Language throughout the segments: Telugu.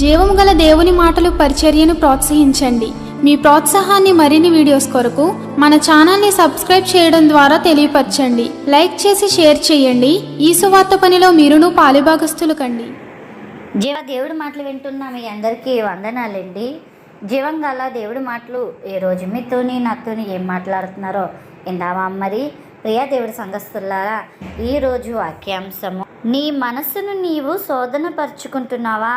జీవం గల దేవుని మాటలు పరిచర్యను ప్రోత్సహించండి. మీ ప్రోత్సాహాన్ని మరిన్ని వీడియోస్ కొరకు మన ఛానల్ని సబ్స్క్రైబ్ చేయడం ద్వారా తెలియపరచండి. లైక్ చేసి షేర్ చేయండి. ఈ సువార్త పనిలో మీరును పాలుభాగస్తులు కండి. జీవ దేవుడి మాటలు వింటున్న మీ అందరికీ వందనాలండి. జీవం గల దేవుడి మాటలు ఏ రోజు మీతోని నాతోని ఏం మాట్లాడుతున్నారో ఇందామా మరి? ప్రియా దేవుడి సంఘస్థులారా ఈరోజు వాక్యాంశము నీ మనస్సును నీవు శోధన పరుచుకుంటున్నావా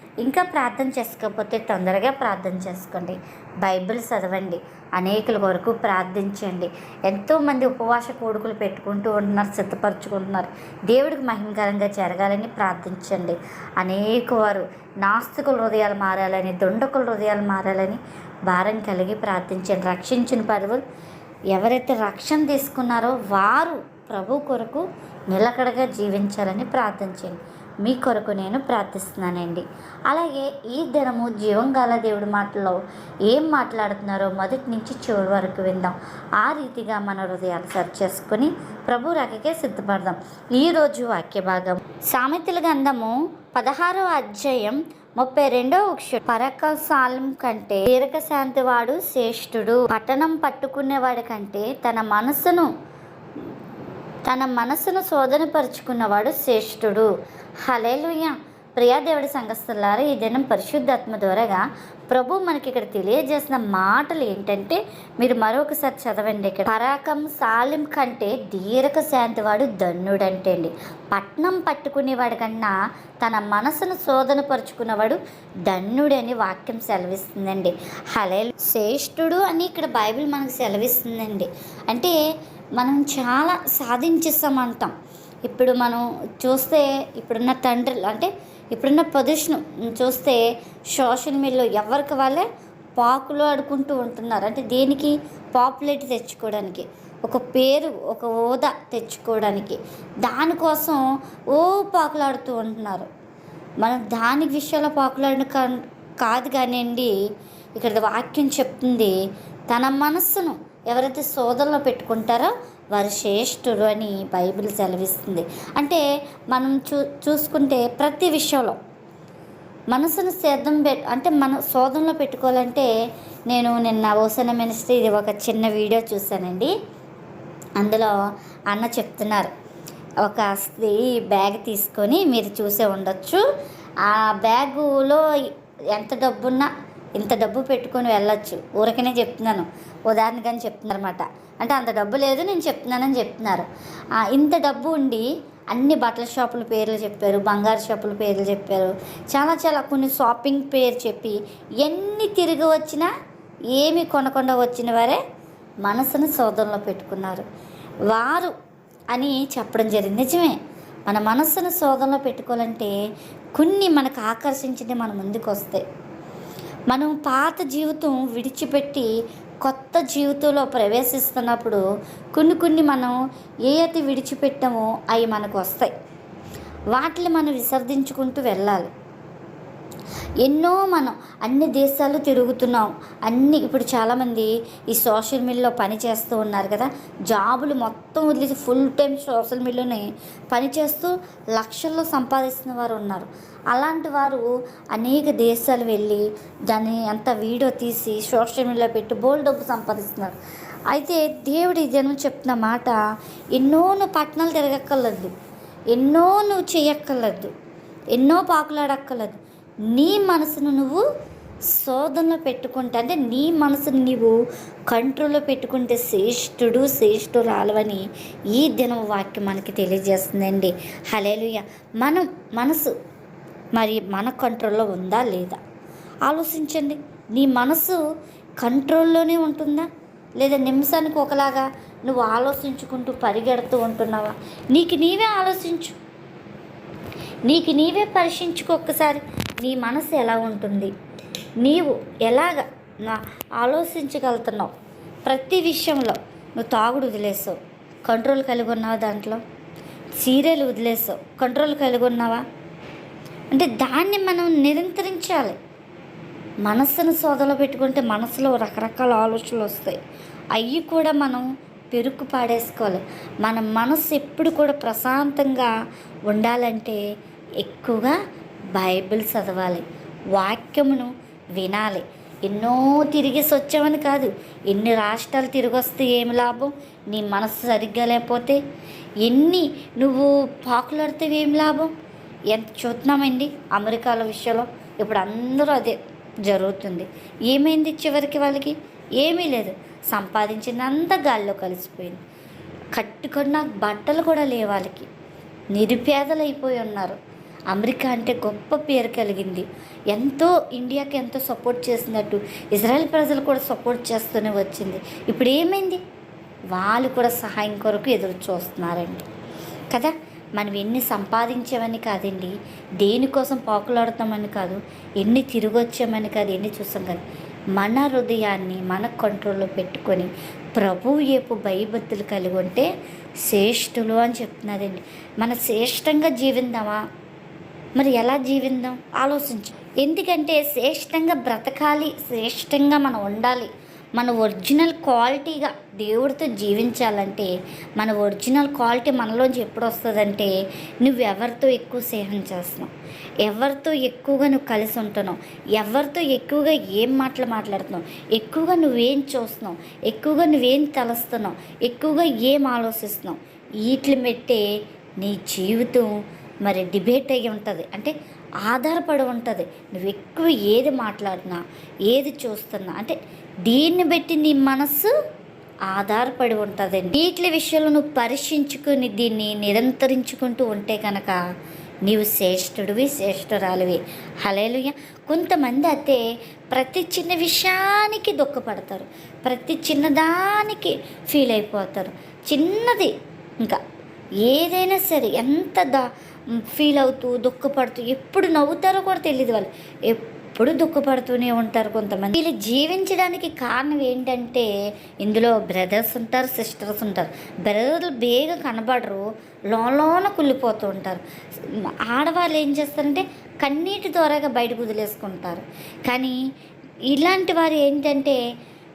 ఇంకా ప్రార్థన చేసుకోకపోతే తొందరగా ప్రార్థన చేసుకోండి. బైబిల్ చదవండి. అనేకుల వరకు ప్రార్థించండి. ఎంతోమంది ఉపవాస కోడుకులు పెట్టుకుంటూ ఉంటున్నారు సిద్ధపరచుకుంటున్నారు. దేవుడికి మహిమకరంగా జరగాలని ప్రార్థించండి. అనేక వారు నాస్తికుల హృదయాలు మారాలని దొండకుల హృదయాలు మారాలని భారం కలిగి ప్రార్థించండి. రక్షించిన పరువులు ఎవరైతే రక్షణ తీసుకున్నారో వారు ప్రభు కొరకు నిలకడగా జీవించాలని ప్రార్థించండి. మీ కొరకు నేను ప్రార్థిస్తున్నానండి. అలాగే ఈ దినము జీవంగాల దేవుడి మాటలో ఏం మాట్లాడుతున్నారో మొదటి నుంచి చివరి వరకు విందాం. ఆ రీతిగా మన హృదయాలు సరి చేసుకుని ప్రభు రకకే సిద్ధపడదాం. ఈరోజు వాక్య భాగం. సామెతల గంధము పదహారవ అధ్యాయం ముప్పై రెండో ఉక్ష పరకసాలం కంటే దీర్ఘశాంతి వాడు శ్రేష్ఠుడు. పట్టణం పట్టుకునేవాడి కంటే తన మనసును తన మనసును శోధనపరుచుకున్నవాడు శ్రేష్ఠుడు. హలేలుయ ప్రియాదేవుడి సంఘస్థులారా ఈ దినం పరిశుద్ధాత్మ ద్వారాగా ప్రభు మనకి ఇక్కడ తెలియజేసిన మాటలు ఏంటంటే మీరు మరొకసారి చదవండి ఇక్కడ. పరాకం సాలిం కంటే దీర్ఘ శాంతివాడు ధన్యుడంటే అండి పట్నం పట్టుకునేవాడి కన్నా తన మనసును శోధన పరుచుకున్నవాడు ధన్యుడని వాక్యం సెలవిస్తుందండి. హలే శ్రేష్ఠుడు అని ఇక్కడ బైబిల్ మనకు సెలవిస్తుందండి. అంటే మనం చాలా సాధించేస్తామంటాం ఇప్పుడు మనం చూస్తే ఇప్పుడున్న తండ్రులు అంటే ఇప్పుడున్న పొజిషన్ చూస్తే సోషల్ మీడియాలో ఎవరికి వాళ్ళే పాకులు ఆడుకుంటూ ఉంటున్నారు. అంటే దేనికి? పాపులారిటీ తెచ్చుకోవడానికి ఒక పేరు ఒక హోదా తెచ్చుకోవడానికి. దానికోసం ఓ పాకులాడుతూ ఉంటున్నారు. మనం దాని విషయంలో పాకులాడిన కా- కాదు కానివ్వండి ఇక్కడ వాక్యం చెప్తుంది తన మనస్సును ఎవరైతే సోదరులో పెట్టుకుంటారో వారు శ్రేష్ఠుడు అని బైబిల్ సెలవిస్తుంది. అంటే మనం చూ చూసుకుంటే ప్రతి విషయంలో మనసును సిద్ధం పె అంటే మన శోధనలో పెట్టుకోవాలంటే నేను నిన్న ఓసన మినిస్ట్రీ ఇది ఒక చిన్న వీడియో చూశానండి. అందులో అన్న చెప్తున్నారు ఒక స్త్రీ బ్యాగ్ తీసుకొని మీరు చూసే ఉండొచ్చు. ఆ బ్యాగులో ఎంత డబ్బున్నా ఇంత డబ్బు పెట్టుకొని వెళ్ళొచ్చు. ఊరికనే చెప్తున్నాను. ఉదాహరణగానే చెప్తున్నారు అనమాట అంటే అంత డబ్బు లేదు నేను చెప్తున్నానని చెప్తున్నారు. ఇంత డబ్బు ఉండి అన్ని బట్టల షాపుల పేర్లు చెప్పారు బంగారు షాపుల పేర్లు చెప్పారు. చాలా చాలా కొన్ని షాపింగ్ పేరు చెప్పి ఎన్ని తిరిగి వచ్చినా ఏమి కొనకుండా వచ్చిన వారే మనసును శోధనలో పెట్టుకున్నారు. వారు అని చెప్పడం జరిగింది. నిజమే. మన మనస్సును శోధనలో పెట్టుకోవాలంటే కొన్ని మనకు ఆకర్షించింది మన ముందుకు వస్తాయి మనం పాత జీవితం విడిచిపెట్టి కొత్త జీవితంలో ప్రవేశిస్తున్నప్పుడు కొన్ని కొన్ని మనం ఏ అయితే విడిచిపెట్టామో అవి మనకు వస్తాయి. వాటిని మనం విసర్జించుకుంటూ వెళ్ళాలి. ఎన్నో మనం అన్ని దేశాలు తిరుగుతున్నాం. అన్ని ఇప్పుడు చాలామంది ఈ సోషల్ మీడియాలో పని చేస్తూ ఉన్నారు కదా. జాబులు మొత్తం వదిలేసి ఫుల్ టైం సోషల్ మీడియాలోనే పని చేస్తూ లక్షల్లో సంపాదిస్తున్న వారు ఉన్నారు. అలాంటి వారు అనేక దేశాలు వెళ్ళి దాన్ని అంత వీడియో తీసి సోషల్ మీడియాలో పెట్టి బోల్ డబ్బు సంపాదిస్తున్నారు. అయితే దేవుడు ఈ జనం చెప్తున్న మాట ఎన్నో నువ్వు పట్టణాలు తిరగక్కర్లేదు. ఎన్నో నువ్వు చేయక్కర్లేదు. ఎన్నో పాకులాడక్కర్లేదు. నీ మనసును నువ్వు శోధనలో పెట్టుకుంటే అంటే నీ మనసును నీవు కంట్రోల్లో పెట్టుకుంటే శ్రేష్ఠుడు శ్రేష్ఠురాలవని ఈ దినం వాక్యం మనకి తెలియజేస్తుందండి. హలేలుయ మనం మనసు మరి మన కంట్రోల్లో ఉందా లేదా? ఆలోచించండి. నీ మనసు కంట్రోల్లోనే ఉంటుందా? లేదా నిమిషానికి ఒకలాగా నువ్వు ఆలోచించుకుంటూ పరిగెడుతూ ఉంటున్నావా? నీకు నీవే ఆలోచించు. నీకు నీవే పరీక్షించుకో ఒక్కసారి. నీ మనసు ఎలా ఉంటుంది? నీవు ఎలాగ నా ఆలోచించగలుగుతున్నావు? ప్రతి విషయంలో నువ్వు తాగుడు వదిలేసావు. కంట్రోల్ కలిగి ఉన్నావా దాంట్లో? సీరియల్ వదిలేసావు. కంట్రోల్ కలిగి ఉన్నావా? అంటే దాన్ని మనం నిరంతరించాలి మనస్సును సోదలో పెట్టుకుంటే మనసులో రకరకాల ఆలోచనలు వస్తాయి. అవి కూడా మనం పెరుగు పాడేసుకోవాలి. మన మనసు ఎప్పుడు కూడా ప్రశాంతంగా ఉండాలంటే ఎక్కువగా బైబిల్ చదవాలి. వాక్యమును వినాలి. ఎన్నో తిరిగేసి వచ్చామని కాదు. ఎన్ని రాష్ట్రాలు తిరిగి వస్తే ఏమి లాభం? నీ మనసు సరిగ్గా లేకపోతే? ఎన్ని నువ్వు పాకులాడితే ఏమి లాభం? ఎంత చూస్తున్నామండి అమెరికాల విషయంలో? ఇప్పుడు అందరూ అదే జరుగుతుంది. ఏమైంది చివరికి వాళ్ళకి? ఏమీ లేదు. సంపాదించిందంతా గాల్లో కలిసిపోయింది. కట్టుకున్న బట్టలు కూడా లేవు వాళ్ళకి. నిరుపేదలు అయిపోయి ఉన్నారు. అమెరికా అంటే గొప్ప పేరు కలిగింది. ఎంతో ఇండియాకి ఎంతో సపోర్ట్ చేసినట్టు ఇజ్రాయెల్ ప్రజలు కూడా సపోర్ట్ చేస్తూనే వచ్చింది. ఇప్పుడు ఏమైంది? వాళ్ళు కూడా సహాయం కొరకు ఎదురు చూస్తున్నారండి. కదా మనం ఎన్ని సంపాదించామని కాదండి దేనికోసం పాకులాడుతామని కాదు ఎన్ని తిరిగి వచ్చామని కాదు ఎన్ని చూసాం కాదు. మన హృదయాన్ని మన కంట్రోల్లో పెట్టుకొని ప్రభు ఏపు భయభక్తులు కలిగి ఉంటే శ్రేష్ఠులు అని చెప్తున్నారండి. మన శ్రేష్టంగా జీవిందామా? మరి ఎలా జీవిందాం? ఆలోచించు. ఎందుకంటే శ్రేష్టంగా బ్రతకాలి శ్రేష్టంగా మనం ఉండాలి. మన ఒరిజినల్ క్వాలిటీగా దేవుడితో జీవించాలంటే మన ఒరిజినల్ క్వాలిటీ మనలోంచి ఎప్పుడు వస్తుందంటే నువ్వు ఎవరితో ఎక్కువ స్నేహం చేస్తున్నావు? ఎవరితో ఎక్కువగా నువ్వు కలిసి ఉంటున్నావు? ఎవరితో ఎక్కువగా ఏం మాటలు మాట్లాడుతున్నావు? ఎక్కువగా నువ్వేం చూస్తున్నావు? ఎక్కువగా నువ్వేం తలుస్తున్నావు? ఎక్కువగా ఏం ఆలోచిస్తున్నావు? వీటిని పెట్టే నీ జీవితం మరి డిబేట్ అయ్యి ఉంటుంది. అంటే ఆధారపడి ఉంటుంది. నువ్వు ఎక్కువ ఏది మాట్లాడినా ఏది చూస్తున్నా అంటే దీన్ని బట్టి నీ మనస్సు ఆధారపడి ఉంటుంది. వీటి విషయంలో నువ్వు పరీక్షించుకుని దీన్ని నిరంతరించుకుంటూ ఉంటే కనుక నీవు శ్రేష్ఠుడివి శ్రేష్ఠురాలివి. హలేలుయ కొంతమంది అయితే ప్రతి చిన్న విషయానికి దుఃఖపడతారు. ప్రతి చిన్నదానికి ఫీల్ అయిపోతారు. చిన్నది ఇంకా ఏదైనా సరే ఎంత దా ఫీల్ అవుతూ దుఃఖపడుతూ ఎప్పుడు నవ్వుతారో కూడా తెలియదు వాళ్ళు. ఎప్పుడు దుఃఖపడుతూనే ఉంటారు కొంతమంది. వీళ్ళు జీవించడానికి కారణం ఏంటంటే ఇందులో బ్రదర్స్ ఉంటారు సిస్టర్స్ ఉంటారు. బ్రదర్లు బేగా కనబడరు లోన కుళ్ళిపోతూ ఉంటారు. ఆడవాళ్ళు ఏం చేస్తారంటే కన్నీటి ద్వారాగా బయటకు వదిలేసుకుంటారు. కానీ ఇలాంటి వారు ఏంటంటే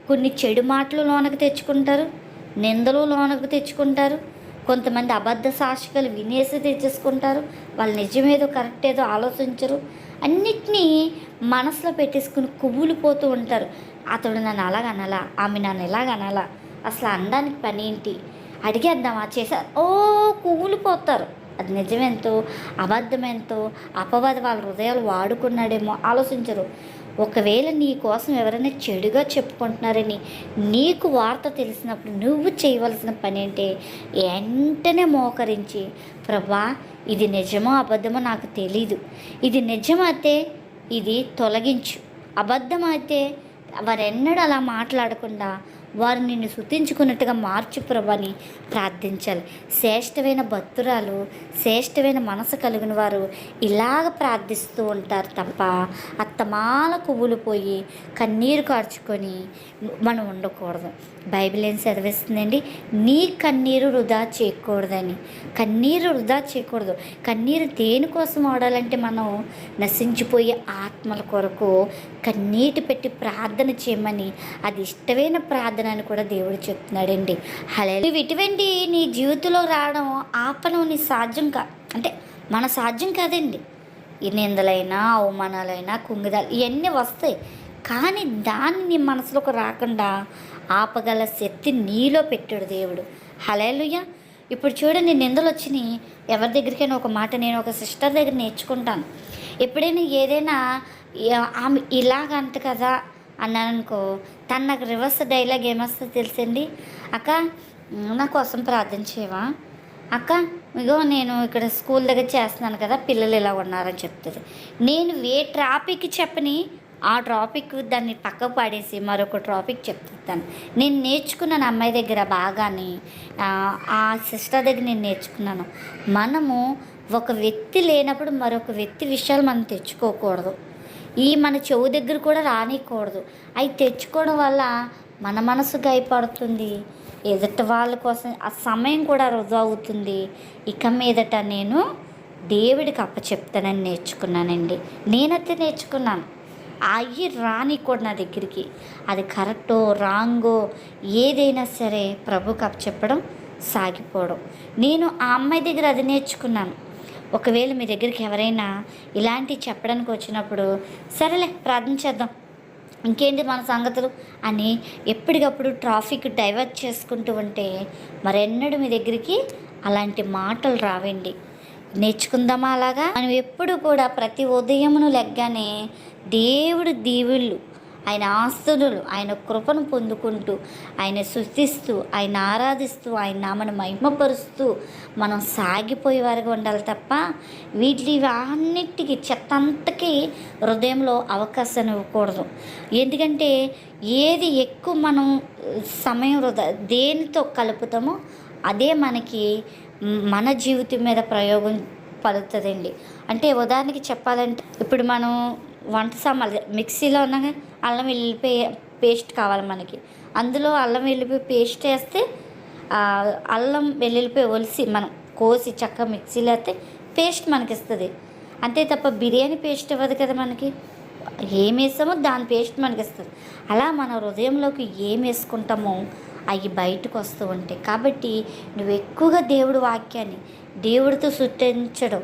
కొన్ని చెడు మాటలు లోనకు తెచ్చుకుంటారు నిందలు లోనకు తెచ్చుకుంటారు కొంతమంది అబద్ధ సాక్షికలు వినేసి తెచ్చేసుకుంటారు. వాళ్ళు నిజమేదో కరెక్ట్ ఏదో ఆలోచించరు. అన్నిటినీ మనసులో పెట్టేసుకుని కువ్వులిపోతూ ఉంటారు. అతడు నన్ను అలాగ అనాలా? ఆమె నన్ను ఎలాగ అనాలా? అసలు అనడానికి పని ఏంటి? అడిగేద్దామా? చేశారు ఓ కువ్వులిపోతారు అది నిజమెంతో అబద్ధమెంతో అపవాద వాళ్ళ హృదయాలు వాడుకున్నాడేమో ఆలోచించరు. ఒకవేళ నీ కోసం ఎవరైనా చెడుగా చెప్పుకుంటున్నారని నీకు వార్త తెలిసినప్పుడు నువ్వు చేయవలసిన పని ఏంటి వెంటనే మోకరించి ప్రభా ఇది నిజమో అబద్ధమో నాకు తెలీదు. ఇది నిజమైతే ఇది తొలగించు. అబద్ధమైతే వారెన్నడూ అలా మాట్లాడకుండా వారు నిన్ను శుతించుకున్నట్టుగా మార్చు ప్రభాని ప్రార్థించాలి. శ్రేష్టమైన భక్తురాలు శ్రేష్టమైన మనసు కలిగిన వారు ఇలాగ ప్రార్థిస్తూ ఉంటారు తప్ప అత్తమాల కొవ్వులు పోయి కన్నీరు కార్చుకొని మనం ఉండకూడదు. బైబిల్ ఏం చదివిస్తుందండి? నీ కన్నీరు వృధా చేయకూడదని. కన్నీరు వృధా చేయకూడదు. కన్నీరు దేనికోసం ఆడాలంటే మనం నశించిపోయే ఆత్మల కొరకు కన్నీటి పెట్టి ప్రార్థన చేయమని అది ఇష్టమైన ప్రార్థన అని కూడా దేవుడు చెప్తున్నాడండి. హలే నువ్వు ఇటువంటి నీ జీవితంలో రావడం ఆపడం నీ సాధ్యం కా అంటే మన సాధ్యం కాదండి. ఈ నిందలైనా అవమానాలైనా కుంగిదాలు ఇవన్నీ వస్తాయి. కానీ దాన్ని మనసులోకి రాకుండా ఆపగల శక్తి నీలో పెట్టాడు దేవుడు. హలేలుయ్య ఇప్పుడు చూడండి నిందలు వచ్చినాయి ఎవరి దగ్గరికైనా ఒక మాట నేను ఒక సిస్టర్ దగ్గర నేర్చుకుంటాను. ఎప్పుడైనా ఏదైనా ఆమె ఆమె ఇలాగంట కదా అన్నాను అనుకో తను నాకు రివర్స్ డైలాగ్ ఏమొస్తుందో తెలిసండి? అక్క నా కోసం ప్రార్థన చేయవా? అక్క ఇగో నేను ఇక్కడ స్కూల్ దగ్గర చేస్తున్నాను కదా పిల్లలు ఇలా ఉన్నారని చెప్తుంది. నేను ఏ ట్రాఫిక్ చెప్పని ఆ టాపిక్ దాన్ని పక్కకు పాడేసి మరొక టాపిక్ చెప్తాను. నేను నేర్చుకున్నాను అమ్మాయి దగ్గర బాగాని. ఆ, ఆ సిస్టర్ దగ్గర నేను నేర్చుకున్నాను. మనము ఒక వ్యక్తి లేనప్పుడు మరొక వ్యక్తి విషయాలు మనం తెచ్చుకోకూడదు. ఈ మన చెవు దగ్గర కూడా రానియకూడదు అవి తెచ్చుకోవడం వల్ల మన మనసు గాయపడుతుంది. ఎదుటి వాళ్ళ కోసం ఆ సమయం కూడా వృధా అవుతుంది. ఇక మీదట నేను దేవుడికి అప్పచెప్తానని నేర్చుకున్నానండి. నేనైతే నేర్చుకున్నాను. అయ్యి రాని కూడా నా దగ్గరికి. అది కరెక్టో రాంగో ఏదైనా సరే ప్రభుకి అప్పచెప్పడం సాగిపోవడం. నేను ఆ అమ్మాయి దగ్గర అది నేర్చుకున్నాను. ఒకవేళ మీ దగ్గరికి ఎవరైనా ఇలాంటివి చెప్పడానికి వచ్చినప్పుడు సరేలే ప్రార్థన చేద్దాం. ఇంకేంటి మన సంగతులు? అని ఎప్పటికప్పుడు ట్రాఫిక్ డైవర్ట్ చేసుకుంటూ ఉంటే మరెన్నడూ మీ దగ్గరికి అలాంటి మాటలు రావండి. నేర్చుకుందామా అలాగా? మనం ఎప్పుడు కూడా ప్రతి ఉదయమును లెగ్గానే దేవుడు దీవుళ్ళు ఆయన ఆస్తులు ఆయన కృపను పొందుకుంటూ ఆయన శుద్ధిస్తూ ఆయన ఆరాధిస్తూ ఆయన నామను మహిమపరుస్తూ మనం సాగిపోయే వారికి ఉండాలి తప్ప వీటి అన్నిటికీ చెత్తంతకి హృదయంలో అవకాశం ఇవ్వకూడదు. ఎందుకంటే ఏది ఎక్కువ మనం సమయం వృధా దేనితో కలుపుతామో అదే మనకి మన జీవితం మీద ప్రయోగం పలుకుతుందండి. అంటే ఉదాహరణకి చెప్పాలంటే ఇప్పుడు మనం వంట సామాన్లు మిక్సీలో ఉన్న అల్లం వెల్లిపాయ పేస్ట్ కావాలి మనకి. అందులో అల్లం వెల్లిపాయ పేస్ట్ వేస్తే అల్లం వెల్లుల్లిపాయ ఒలిసి మనం కోసి చక్కగా మిక్సీలో వేస్తే పేస్ట్ మనకి ఇస్తుంది అంతే తప్ప బిర్యానీ పేస్ట్ ఇవ్వదు కదా మనకి. ఏం వేసామో దాని పేస్ట్ మనకి ఇస్తుంది అలా మన హృదయంలోకి ఏం వేసుకుంటామో అవి బయటకు వస్తూ ఉంటాయి. కాబట్టి నువ్వు ఎక్కువగా దేవుడి వాక్యాన్ని దేవుడితో సృష్టించడం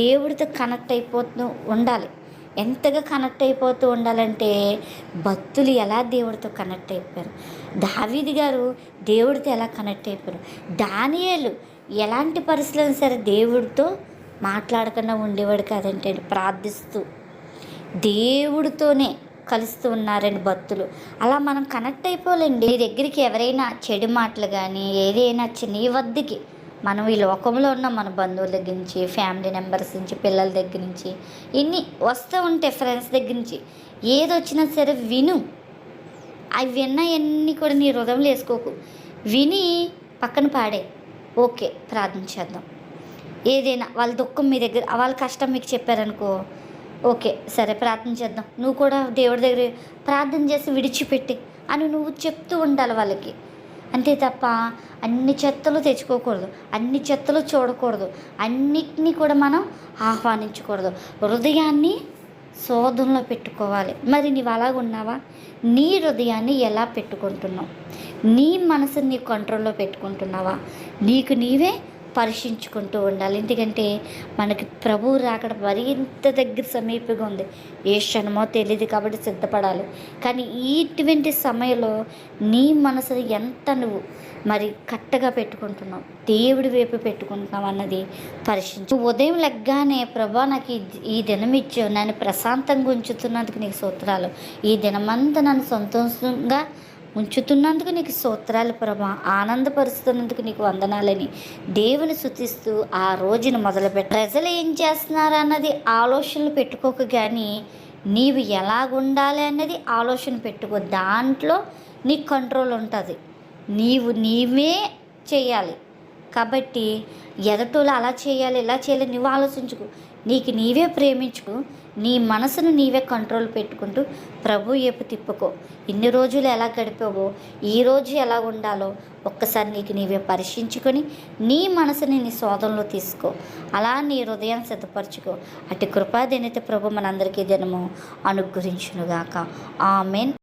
దేవుడితో కనెక్ట్ అయిపోతూ ఉండాలి. ఎంతగా కనెక్ట్ అయిపోతూ ఉండాలంటే భక్తులు ఎలా దేవుడితో కనెక్ట్ అయిపోయారు? దావీది గారు దేవుడితో ఎలా కనెక్ట్ అయిపోయారు? దానియేలు ఎలాంటి పరిస్థితులైనా సరే దేవుడితో మాట్లాడకుండా ఉండేవాడు కాదంటే ప్రార్థిస్తూ. దేవుడితోనే కలుస్తూ ఉన్నారండి భక్తులు. అలా మనం కనెక్ట్ అయిపోలేండి మీ దగ్గరికి ఎవరైనా చెడు మాటలు కానీ ఏదైనా చిన్న ఈ వద్దకి మనం ఈ లోకంలో ఉన్న మన బంధువుల దగ్గర నుంచి ఫ్యామిలీ మెంబర్స్ నుంచి పిల్లల దగ్గర నుంచి ఇన్ని వస్తూ ఉంటాయి ఫ్రెండ్స్ దగ్గర నుంచి ఏది వచ్చినా సరే విను. అవి విన్నవన్నీ కూడా నీ హృదయంలో వేసుకోకు. విని పక్కన పాడే. ఓకే ప్రార్థన చేద్దాం. ఏదైనా వాళ్ళ దుఃఖం మీ దగ్గర వాళ్ళ కష్టం మీకు చెప్పారనుకో ఓకే సరే ప్రార్థన చేద్దాం. నువ్వు కూడా దేవుడి దగ్గర ప్రార్థన చేసి విడిచిపెట్టి అని నువ్వు చెప్తూ ఉండాలి వాళ్ళకి. అంతే తప్ప అన్ని చెత్తలు తెచ్చుకోకూడదు అన్ని చెత్తలు చూడకూడదు అన్నిటినీ కూడా మనం ఆహ్వానించకూడదు. హృదయాన్ని శోధనలో పెట్టుకోవాలి. మరి నీవు అలాగ ఉన్నావా? నీ హృదయాన్ని ఎలా పెట్టుకుంటున్నావు? నీ మనసుని నీ కంట్రోల్లో పెట్టుకుంటున్నావా? నీకు నీవే పరీక్షించుకుంటూ ఉండాలి. ఎందుకంటే మనకి ప్రభువు రాకడ మరింత దగ్గర సమీపంగా ఉంది. ఏ క్షణమో తెలియదు కాబట్టి సిద్ధపడాలి. కానీ ఇటువంటి సమయంలో నీ మనసు ఎంత నువ్వు మరి కట్టగా పెట్టుకుంటున్నావు? దేవుడి వైపు పెట్టుకుంటున్నావు అన్నది పరీక్షించు ఉదయం లెగ్గానే ప్రభా నాకు ఈ ఈ దినం ఇచ్చావు నన్ను ప్రశాంతంగా ఉంచుతున్నందుకు నీకు సూత్రాలు ఈ దినమంతా నన్ను సంతోషంగా ఉంచుతున్నందుకు నీకు స్తోత్రాలు ప్రభా. ఆనందపరుస్తున్నందుకు నీకు వందనాలని దేవుని శుతిస్తూ ఆ రోజును మొదలుపెట్ట. ప్రజలు ఏం చేస్తున్నారు అన్నది ఆలోచనలు పెట్టుకోక కానీ నీవు ఎలాగుండాలి అన్నది ఆలోచన పెట్టుకో. దాంట్లో నీకు కంట్రోల్ ఉంటుంది. నీవు నీవే చేయాలి. కాబట్టి ఎదటోళ్ళు అలా చేయాలి ఇలా చేయాలి నువ్వు ఆలోచించుకు. నీకు నీవే ప్రేమించుకు. నీ మనసును నీవే కంట్రోల్ పెట్టుకుంటూ ప్రభు ఏపు తిప్పుకో. ఇన్ని రోజులు ఎలా గడిపావో ఈ రోజు ఎలా ఉండాలో ఒక్కసారి నీకు నీవే పరీక్షించుకొని నీ మనసుని నీ శోధనలో తీసుకో. అలా నీ హృదయాన్ని సిద్ధపరచుకో. అటు కృపాదేనైతే ప్రభు మనందరికీ దినము అనుగ్రహించునుగాక. ఆమెన్.